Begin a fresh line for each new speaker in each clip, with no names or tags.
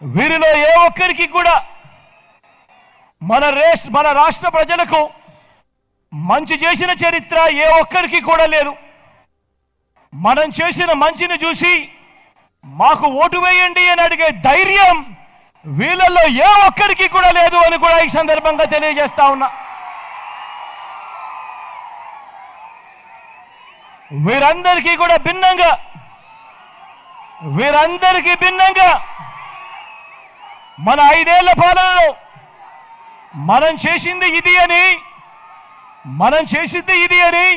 వీరిలో ఏ ఒక్కరికి కూడా మన రేస్ మన రాష్ట్ర ప్రజలకు మంచి చేసిన చరిత్ర ఏ ఒక్కరికి కూడా లేదు. మనం చేసిన మంచిని చూసి మాకు ఓటు వేయండి అని అడిగే ధైర్యం వీళ్ళల్లో ఏ ఒక్కరికి కూడా లేదు అని కూడా ఈ సందర్భంగా తెలియజేస్తా ఉన్నా. వీరందరికీ కూడా భిన్నంగా వీరందరికీ భిన్నంగా మన ఐదేళ్ళ పాలనలో మనం చేసింది ఇది అని మనం చేసింది ఇది అని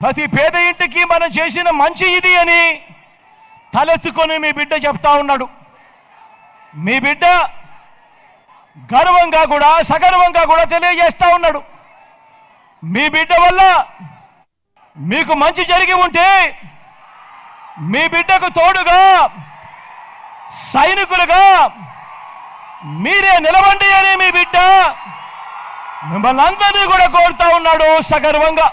ప్రతి పేద ఇంటికి మనం చేసిన మంచి ఇది అని తలెత్తుకొని మీ బిడ్డ చెప్తా ఉన్నాడు. మీ బిడ్డ గర్వంగా కూడా సగర్వంగా కూడా తెలియజేస్తా ఉన్నాడు. మీ బిడ్డ వల్ల మీకు మంచి జరిగి ఉంటే మీ బిడ్డకు తోడుగా సైనికులుగా మీరే నిలబండి అని మీ బిడ్డ మిమ్మల్ని అందరినీ కూడా కోరుతా ఉన్నాడు సగర్వంగా.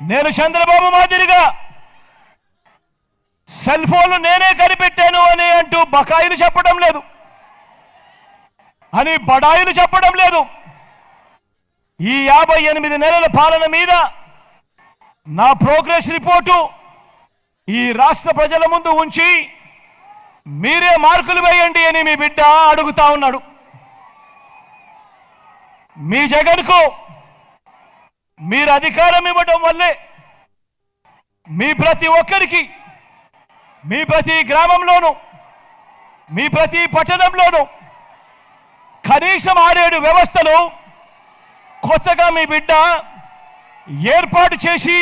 నేను చంద్రబాబు మాదిరిగా సెల్ ఫోన్లు నేనే కనిపెట్టాను అని అంటూ బకాయిలు చెప్పడం లేదు. అని బడాయిలు చెప్పడం లేదు. ఈ యాభై ఎనిమిది నెలల పాలన మీద నా ప్రోగ్రెస్ రిపోర్టు ఈ రాష్ట్ర ప్రజల ముందు ఉంచి మీరే మార్కులు వేయండి అని మీ బిడ్డ అడుగుతా ఉన్నాడు. మీ జగన్కు మీరు అధికారం ఇవ్వడం వల్లే మీ ప్రతి ఒక్కరికి మీ ప్రతి గ్రామంలోనూ మీ ప్రతి పట్టణంలోనూ కనీసం ఆరేడు వ్యవస్థలు కొత్తగా మీ బిడ్డ ఏర్పాటు చేసి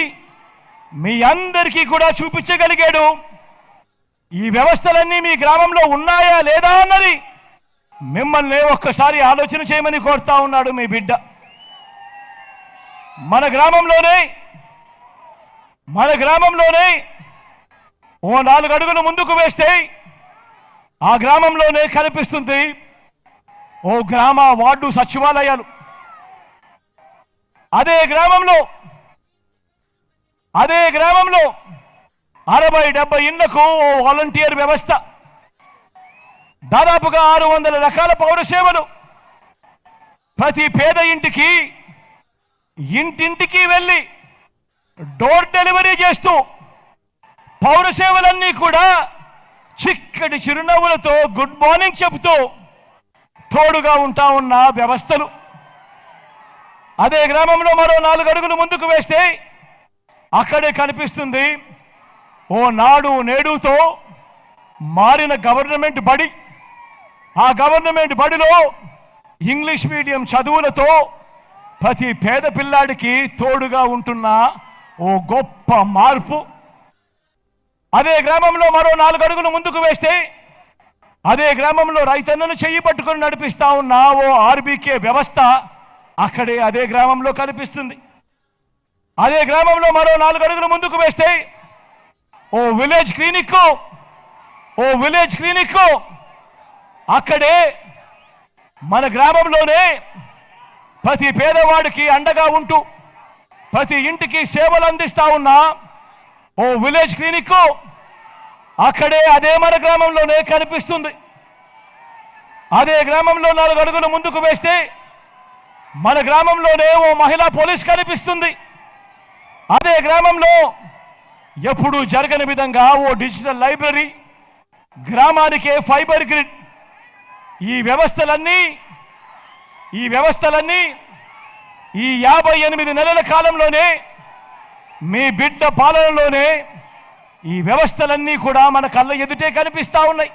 మీ అందరికీ కూడా చూపించగలిగాడు. ఈ వ్యవస్థలన్నీ మీ గ్రామంలో ఉన్నాయా లేదా అన్నది మిమ్మల్ని ఒక్కసారి ఆలోచన చేయమని కోరుతా ఉన్నాడు మీ బిడ్డ. మన గ్రామంలోనే మన గ్రామంలోనే ఓ నాలుగు అడుగులు ముందుకు వేస్తే ఆ గ్రామంలోనే కనిపిస్తుంది ఓ గ్రామ వార్డు సచివాలయాలు. అదే గ్రామంలో అదే గ్రామంలో అరవై డెబ్బై ఇళ్ళకు ఓ వాలంటీర్ వ్యవస్థ. దాదాపుగా ఆరు వందల రకాల పౌర సేవలు. ప్రతి పేద ఇంటికి ఇంటింటికి వెళ్ళి డోర్ డెలివరీ చేస్తూ పౌర సేవలన్నీ కూడా చిక్కటి చిరునవ్వులతో గుడ్ మార్నింగ్ చెబుతూ తోడుగా ఉంటా ఉన్న వ్యవస్థలు. అదే గ్రామంలో మరో నాలుగు అడుగులు ముందుకు వేస్తే అక్కడే కనిపిస్తుంది. ఓ నాడు నేడుతో మారిన గవర్నమెంట్ బడి. ఆ గవర్నమెంట్ బడిలో ఇంగ్లీష్ మీడియం చదువులతో ప్రతి పేద పిల్లాడికి తోడుగా ఉంటున్న ఓ గొప్ప మార్పు. అదే గ్రామంలో మరో నాలుగు అడుగులు ముందుకు వేస్తే అదే గ్రామంలో రైతన్నను చెయ్యి పట్టుకొని నడిపిస్తా ఉన్న ఓ ఆర్బీకే వ్యవస్థ అక్కడే అదే గ్రామంలో కనిపిస్తుంది. అదే గ్రామంలో మరో నాలుగు అడుగులు ముందుకు వేస్తే ఓ విలేజ్ క్లినిక్ ఓ విలేజ్ క్లినిక్ అక్కడే మన గ్రామంలోనే ప్రతి పేదవాడికి అండగా ఉంటూ ప్రతి ఇంటికి సేవలు అందిస్తా ఉన్న ఓ విలేజ్ క్లినిక్ అక్కడే అదే మన గ్రామంలోనే కనిపిస్తుంది. అదే గ్రామంలో నాలుగు అడుగులు ముందుకు వేస్తే మన గ్రామంలోనే ఓ మహిళా పోలీస్ కనిపిస్తుంది. అదే గ్రామంలో ఎప్పుడూ జరగని విధంగా ఓ డిజిటల్ లైబ్రరీ గ్రామానికే ఫైబర్ గ్రిడ్. ఈ వ్యవస్థలన్నీ ఈ వ్యవస్థలన్నీ ఈ యాభై ఎనిమిది నెలల కాలంలోనే మీ బిడ్డ పాలనలోనే ఈ వ్యవస్థలన్నీ కూడా మన కళ్ళ ఎదుటే కనిపిస్తా ఉన్నాయి.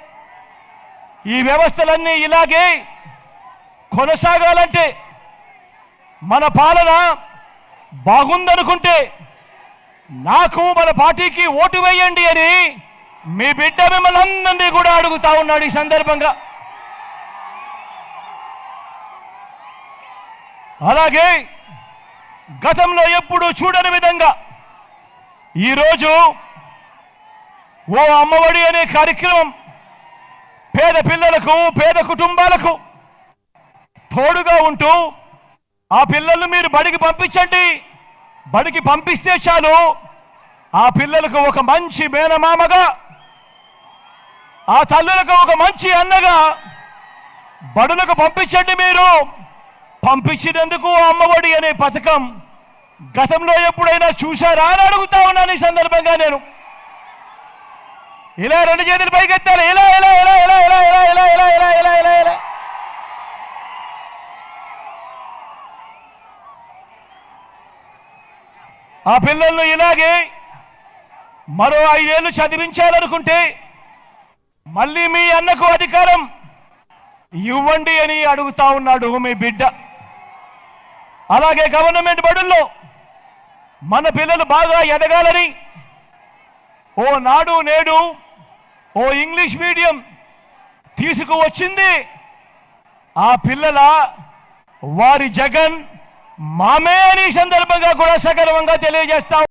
ఈ వ్యవస్థలన్నీ ఇలాగే కొనసాగాలంటే మన పాలన బాగుందనుకుంటే నాకు మన పార్టీకి ఓటు వేయండి అని మీ బిడ్డ మిమ్మల్ని అందరినీ కూడా అడుగుతా ఉన్నాడు ఈ సందర్భంగా. అలాగే గతంలో ఎప్పుడు చూడని విధంగా ఈరోజు ఓ అమ్మఒడి అనే కార్యక్రమం పేద పిల్లలకు పేద కుటుంబాలకు తోడుగా ఉంటూ ఆ పిల్లల్ని మీరు బడికి పంపించండి. బడికి పంపిస్తే చాలు ఆ పిల్లలకు ఒక మంచి మేనమామగా ఆ తల్లులకు ఒక మంచి అన్నగా బడులకు పంపించండి మీరు పంపించినందుకు అమ్మఒడి అనే పథకం గతంలో ఎప్పుడైనా చూశారా అని అడుగుతా ఉన్నాను ఈ సందర్భంగా నేను ఇలా రెండు చేతులు పైకెత్తారు ఇలా ఇలా ఇలా ఇలా ఇలా ఇలా ఇలా ఇలా ఇలా ఇలా ఇలా ఇలా ఆ పిల్లలను ఇలాగే మరో ఐదేళ్ళు చదివించాలనుకుంటే మళ్ళీ మీ అన్నకు అధికారం ఇవ్వండి అని అడుగుతా ఉన్నాడు మీ బిడ్డ. అలాగే గవర్నమెంట్ బడుల్లో మన పిల్లలు బాగా ఎదగాలని ఓ నాడు నేడు ఓ ఇంగ్లీష్ మీడియం తీసుకువచ్చింది. ఆ పిల్లల వారి జగన్ మామే అని సందర్భంగా కూడా సగర్వంగా తెలియజేస్తాం.